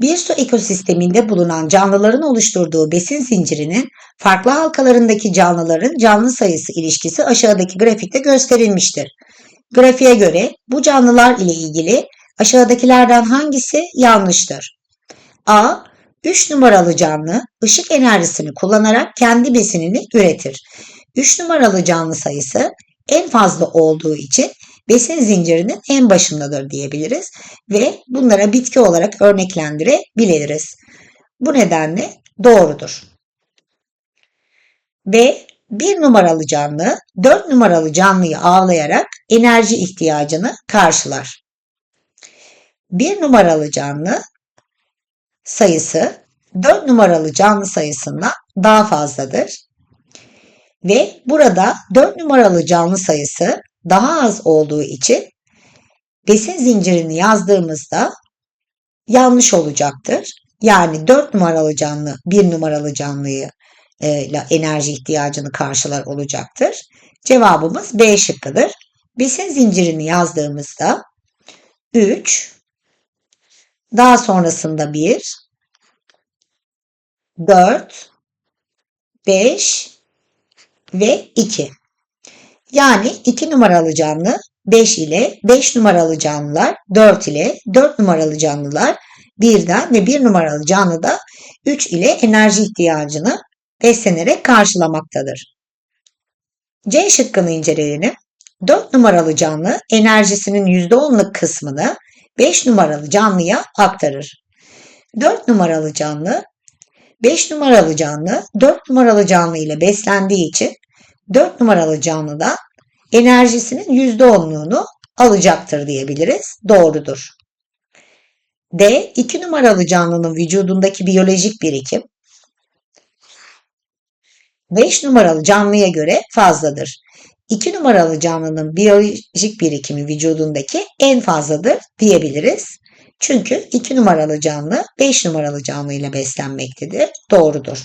Bir su ekosisteminde bulunan canlıların oluşturduğu besin zincirinin farklı halkalarındaki canlıların canlı sayısı ilişkisi aşağıdaki grafikte gösterilmiştir. Grafiğe göre bu canlılar ile ilgili aşağıdakilerden hangisi yanlıştır? A. 3 numaralı canlı ışık enerjisini kullanarak kendi besinini üretir. 3 numaralı canlı sayısı en fazla olduğu için besin zincirinin en başındadır diyebiliriz ve bunlara bitki olarak örneklendirebiliriz. Bu nedenle doğrudur. Ve bir numaralı canlı dört numaralı canlıyı avlayarak enerji ihtiyacını karşılar. Bir numaralı canlı sayısı 4 numaralı canlı sayısından daha fazladır. Ve burada 4 numaralı canlı sayısı daha az olduğu için besin zincirini yazdığımızda yanlış olacaktır. Yani 4 numaralı canlı 1 numaralı canlıyı e, enerji ihtiyacını karşılar olacaktır. Cevabımız B şıkkıdır. Besin zincirini yazdığımızda 3 daha sonrasında 1 4 5 ve 2. Yani 2 numaralı canlı 5 ile 5 numaralı canlılar 4 ile 4 numaralı canlılar 1'den ve 1 numaralı canlı da 3 ile enerji ihtiyacını beslenerek karşılamaktadır. C şıkkını inceleyelim. 4 numaralı canlı enerjisinin %10'luk kısmını 5 numaralı canlıya aktarır. 4 numaralı canlı 5 numaralı canlı 4 numaralı canlı ile beslendiği için 4 numaralı canlı da enerjisinin %10'luğunu alacaktır diyebiliriz. Doğrudur. D. 2 numaralı canlının vücudundaki biyolojik birikim 5 numaralı canlıya göre fazladır. 2 numaralı canlının biyolojik birikimi vücudundaki en fazladır diyebiliriz. Çünkü 2 numaralı canlı 5 numaralı canlı ile beslenmektedir. Doğrudur.